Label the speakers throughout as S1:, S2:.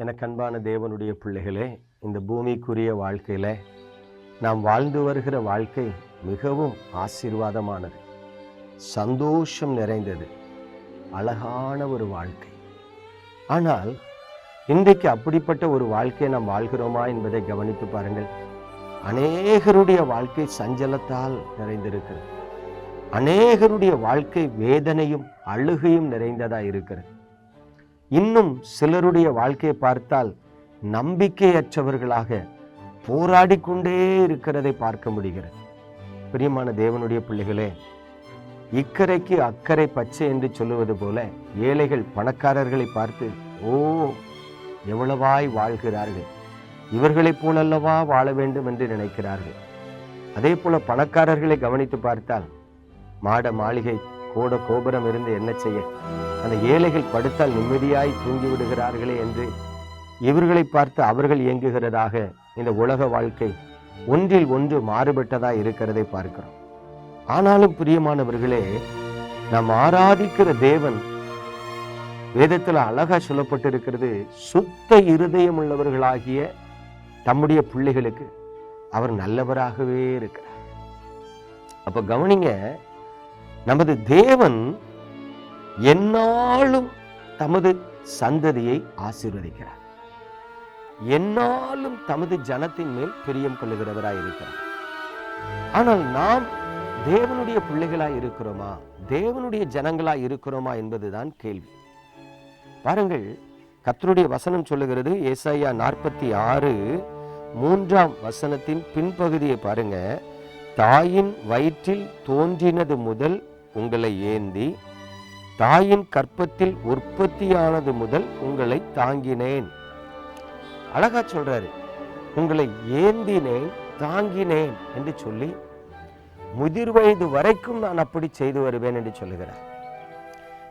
S1: எனக்கு அன்பான தேவனுடைய பிள்ளைகளே இந்த பூமிக்குரிய வாழ்க்கையில் நாம் வாழ்ந்து வருகிற வாழ்க்கை மிகவும் ஆசீர்வாதமானது. சந்தோஷம் நிறைந்தது. அழகான ஒரு வாழ்க்கை. ஆனால் இன்றைக்கு அப்படிப்பட்ட ஒரு வாழ்க்கையை நாம் வாழ்கிறோமா என்பதை கவனித்து பாருங்கள். அநேகருடைய வாழ்க்கை சஞ்சலத்தால் நிறைந்திருக்கிறது. அநேகருடைய வாழ்க்கை வேதனையும் அழுகையும் நிறைந்ததா இருக்கிறது. இன்னும் சிலருடைய வாழ்க்கையை பார்த்தால் நம்பிக்கையற்றவர்களாக போராடி கொண்டே இருக்கிறதை பார்க்க முடிகிறது. பிரியமான தேவனுடைய பிள்ளைகளே இக்கரைக்கு அக்கறை பச்சை என்று சொல்லுவது போல ஏழைகள் பணக்காரர்களை பார்த்து ஓ எவ்வளவாய் வாழ்கிறார்கள். இவர்களைப் போலல்லவா வாழ வேண்டும் என்று நினைக்கிறார்கள். அதே போல பணக்காரர்களை கவனித்து பார்த்தால் மாட மாளிகை கோட கோபுரம் இருந்து என்ன செய்ய அந்த ஏழைகள் படுத்தால் நிம்மதியாய் தூங்கி விடுகிறார்களே என்று இவர்களை பார்த்து அவர்கள் இயங்குகிறதாக இந்த உலக வாழ்க்கை ஒன்றில் ஒன்று மாறுபட்டதா இருக்கிறதை பார்க்கிறோம். ஆனாலும் பிரியமானவர்களே நாம் ஆராதிக்கிற தேவன் வேதத்தில் அழகா சொல்லப்பட்டிருக்கிறது சுத்த இருதயம் உள்ளவர்களாகிய தம்முடைய பிள்ளைகளுக்கு அவர் நல்லவராகவே இருக்கிறார். அப்ப கவனிங்க நமது தேவன் என்னாலும் தமது சந்ததியை ஆசீர்வதிக்கிறார். என்னாலும் தமது ஜனத்தின் மேல் பிரியம் கொள்ளுகிறவராய் இருக்கிறார். ஆனால் நாம் தேவனுடைய பிள்ளைகளாய் இருக்கிறோமா? தேவனுடைய ஜனங்களாய் இருக்கிறோமா என்பதுதான் கேள்வி. பாருங்கள் கத்தருடைய வசனம் சொல்லுகிறது ஏசாயா நாற்பத்தி ஆறு மூன்றாம் வசனத்தின் பின்பகுதியை பாருங்க. தாயின் வயிற்றில் தோன்றினது முதல் உங்களை ஏந்தி தாயின் கற்பத்தில் உற்பத்தியானது முதல் உங்களை தாங்கினேன். அழகா சொல்றாரு. உங்களை ஏந்தினேன் தாங்கினேன் என்று சொல்லி முதிர் வயது வரைக்கும் நான் அப்படி செய்து வருவேன் என்று சொல்லுகிறார்.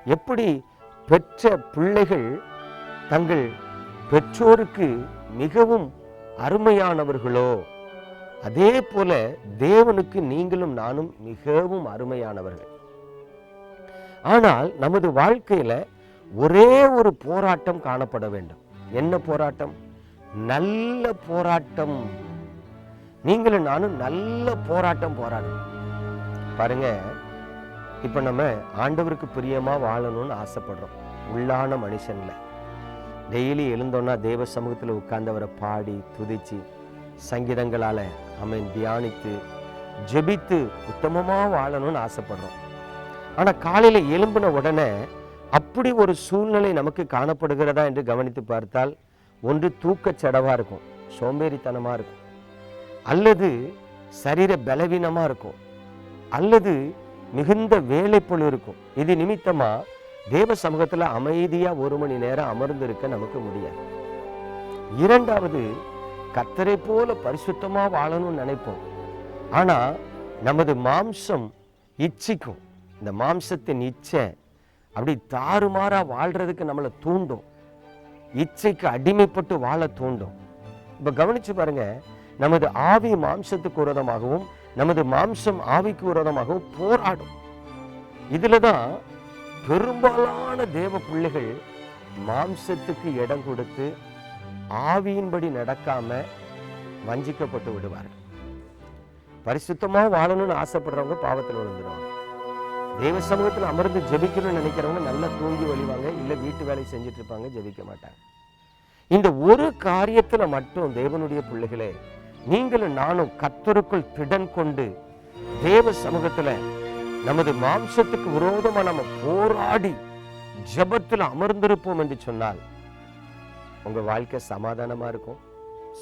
S1: எப்படி பெற்ற பிள்ளைகள் தங்கள் பெற்றோருக்கு மிகவும் அருமையானவர்களோ அதே போல தேவனுக்கு நீங்களும் நானும் மிகவும் அருமையானவர்கள். ஆனால் நமது வாழ்க்கையில ஒரே ஒரு போராட்டம் காணப்பட வேண்டும். என்ன போராட்டம்? நல்ல போராட்டம். நீங்களும் நானும் நல்ல போராட்டம் போராடணும். பாருங்க இப்போ நம்ம ஆண்டவருக்கு பிரியமாக வாழணும்னு ஆசைப்படுறோம். உள்ளான மனுஷனில். டெய்லி எழுந்தோன்னா தேவ சமூகத்தில் உட்கார்ந்தவரை பாடி துதிச்சு சங்கீதங்களால அவன் தியானித்து ஜெபித்து உத்தமமாக வாழணும்னு ஆசைப்படுறோம். ஆனால் காலையில் எலும்பின உடனே அப்படி ஒரு சூழ்நிலை நமக்கு காணப்படுகிறதா என்று கவனித்து பார்த்தால் ஒன்று தூக்கச்சடவாக இருக்கும் சோம்பேறித்தனமாக இருக்கும். அல்லது சரீர பலவீனமாக இருக்கும். அல்லது மிகுந்த வேலைப்பொழு இருக்கும். இது நிமித்தமாக தேவ சமூகத்தில் அமைதியாக ஒரு மணி நேரம் அமர்ந்திருக்க நமக்கு முடியாது. இரண்டாவது கத்தரை போல பரிசுத்தமாக வாழணும்னு நினைப்போம். ஆனால் நமது மாம்சம் இச்சிக்கும். இந்த மாம்சத்தின் இச்சை அப்படி தாறுமாறா வாழ்கிறதுக்கு நம்மளை தூண்டும். இச்சைக்கு அடிமைப்பட்டு வாழ தூண்டும். இப்போ கவனிச்சு பாருங்க நமது ஆவி மாம்சத்துக்கு விரோதமாகவும் நமது மாம்சம் ஆவிக்கு விரோதமாகவும் போராடும். இதில் தான் பெரும்பாலான தேவ பிள்ளைகள் மாம்சத்துக்கு இடம் கொடுத்து ஆவியின்படி நடக்காம வஞ்சிக்கப்பட்டு விடுவார்கள். பரிசுத்தமா வாழணும்னு ஆசைப்படுறவங்க பாவத்தில் விழுந்துருவாங்க. தேவ சமூகத்தில் அமர்ந்து ஜெபிக்கணும்னு நினைக்கிறவங்க நல்லா தூங்கி வழிவாங்க இல்லை வீட்டு வேலை செஞ்சுட்டு இருப்பாங்க ஜெபிக்க மாட்டாங்க. இந்த ஒரு காரியத்துல மட்டும் தேவனுடைய பிள்ளைகளே நீங்களும் நானும் கத்தருக்குள் திடன் கொண்டு தேவ சமூகத்துல நமது மாம்சத்துக்கு விரோதமாக நம்ம போராடி ஜெபத்துல அமர்ந்திருப்போம் என்று சொன்னால் உங்க வாழ்க்கை சமாதானமா இருக்கும்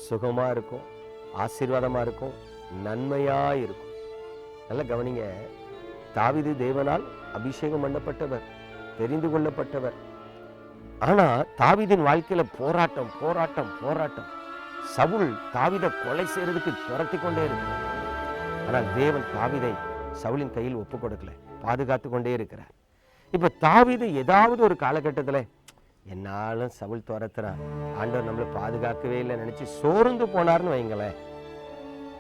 S1: சுகமா இருக்கும் ஆசீர்வாதமா இருக்கும் நன்மையா இருக்கும். நல்லா கவனிங்க. தாவிது தேவனால் அபிஷேகம் பண்ணப்பட்டவர் தெரிந்து கொள்ளப்பட்டவர். ஆனா தாவிதின் வாழ்க்கையில போராட்டம் போராட்டம் போராட்டம். சவுல் தாவிதை கொலை செய்யறதுக்கு துரத்தி கொண்டே இருக்கு. ஆனால் தேவன் தாவிதை சவுலின் கையில் ஒப்பு கொடுக்கல பாதுகாத்து கொண்டே இருக்கிறார். இப்ப தாவிது ஏதாவது ஒரு காலகட்டத்துல என்னாலும் சவுல் துரத்துறான் ஆண்டவர் நம்மளை பாதுகாக்கவே இல்லை நினைச்சு சோர்ந்து போனார்னு வைங்களேன்.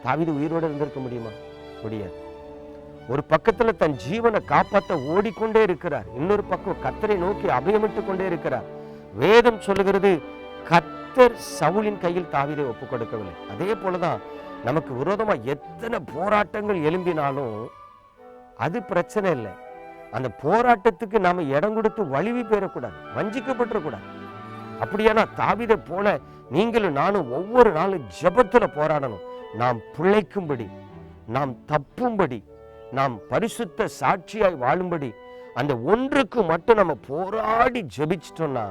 S1: தாவிது உயிரோடு இருந்திருக்க முடியுமா? முடியாது. ஒரு பக்கத்துல தன் ஜீவனை காப்பாற்ற ஓடிக்கொண்டே இருக்கிறார். இன்னொரு பக்கம் கத்தரை நோக்கி அபயமிட்டு கொண்டே இருக்கிறார். வேதம் சொல்லுகிறது கத்தர் சவுளின் கையில் தாவிதை ஒப்பு கொடுக்கவில்லை அதே போலதான் நமக்கு விரோதமா எத்தனை போராட்டங்கள் எழும்பினாலும் அது பிரச்சனை இல்லை. அந்த போராட்டத்துக்கு நாம இடம் கொடுத்து வலிவி பெறக்கூடாது வஞ்சிக்கப்பட்டுறக்கூடாது. அப்படியானா தாவிதை போல நீங்களும் நானும் ஒவ்வொரு நாளும் ஜெபத்துல போராடணும். நாம் பிழைக்கும்படி நாம் தப்பும்படி நாம் பரிசுத்த சாட்சியாய் வாழும்படி அந்த ஒன்றுக்கு மட்டும் நம்ம போராடி ஜெபிச்சிட்டோம்னா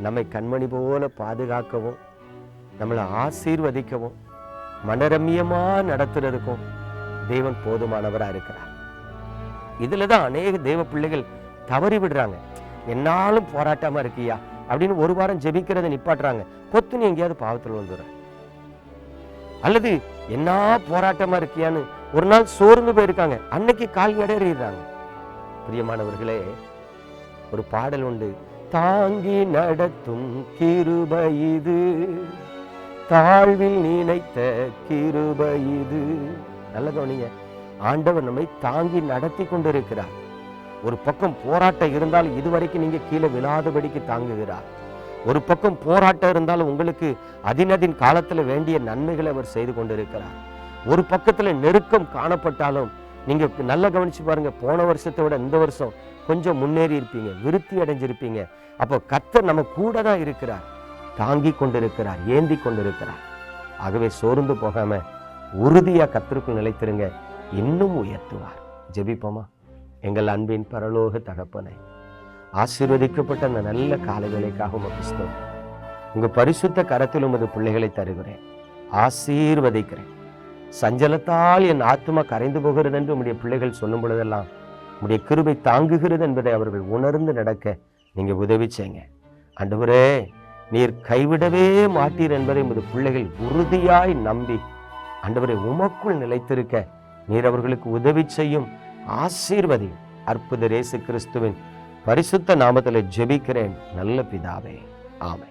S1: நம்மை கண்மணி போல பாதுகாக்கவும் நம்மளை ஆசீர்வதிக்கவும் மனரம்யமா நடத்துறதுக்கும் தேவன் போதுமானவரா இருக்கிறார். இதுல தான் அநேக தேவ பிள்ளைகள் தவறி விடுறாங்க. என்னாலும் போராட்டமா இருக்கியா? அப்படின்னு ஒரு வாரம் ஜெபிக்கிறதை நிப்பாட்டுறாங்க. கொத்துன்னு எங்கேயாவது பாவத்தில் வந்துடுற அல்லது என்ன போராட்டமா இருக்கியான்னு ஒரு நாள் சோர்ந்து போயிருக்காங்க. அன்னைக்கு கால் இடறிடுறாங்க பிரியமானவர்களே ஒரு பாடல் உண்டு. தாங்கி நடத்தும் கிருப இது தாழ்வில் நினைத்த கிருப இது. நல்ல கவனிங்க. ஆண்டவர் நம்மை தாங்கி நடத்தி கொண்டிருக்கிறார். ஒரு பக்கம் போராட்டம் இருந்தால் இதுவரைக்கும் நீங்க கீழே விழாதபடிக்கு தாங்குகிறார். ஒரு பக்கம் போராட்டம் இருந்தாலும் உங்களுக்கு அதினதின் காலத்துல வேண்டிய நன்மைகளை அவர் செய்து கொண்டிருக்கிறார். ஒரு பக்கத்துல நெருக்கம் காணப்பட்டாலும் நீங்க நல்லா கவனிச்சு பாருங்க போன வருஷத்தை விட இந்த வருஷம் கொஞ்சம் முன்னேறி இருப்பீங்க விருத்தி அடைஞ்சிருப்பீங்க. அப்போ கத்தர் நம்ம கூட தான் இருக்கிறார் தாங்கி கொண்டிருக்கிறார் ஏந்தி கொண்டிருக்கிறார். ஆகவே சோர்ந்து போகாம உறுதியா கத்தருக்குள் நிலைத்திருங்க இன்னும் உயர்த்துவார். ஜெபிப்போமா? எங்கள் அன்பின் பரலோக தகப்பனை ஆசீர்வதிக்கப்பட்ட அந்த நல்ல கால வேலைக்காக உமக்கு ஸ்தோத்திரம். உங்க பரிசுத்த கரத்தில் உமது பிள்ளைகளை தருகிறேன் ஆசீர்வதிக்கிறேன். சஞ்சலத்தால் என் ஆத்மா கரைந்து போகிறது என்று உம்முடைய பிள்ளைகள் சொல்லும் பொழுதெல்லாம் உம்முடைய கிருபை தாங்குகிறது என்பதை அவர்கள் உணர்ந்து நடக்க நீங்க உதவி செய்யுங்க. ஆண்டவரே நீர் கைவிடவே மாட்டீர் என்பதை உமது பிள்ளைகள் உறுதியாய் நம்பி ஆண்டவரை உமக்குள் நிலைத்திருக்க நீர் அவர்களுக்கு உதவி செய்யும் ஆசீர்வதி அற்புத ரேசு கிறிஸ்துவின் பரிசுத்த நாமத்தில் ஜெபிக்கிறேன். நல்ல பிதாவே. ஆமை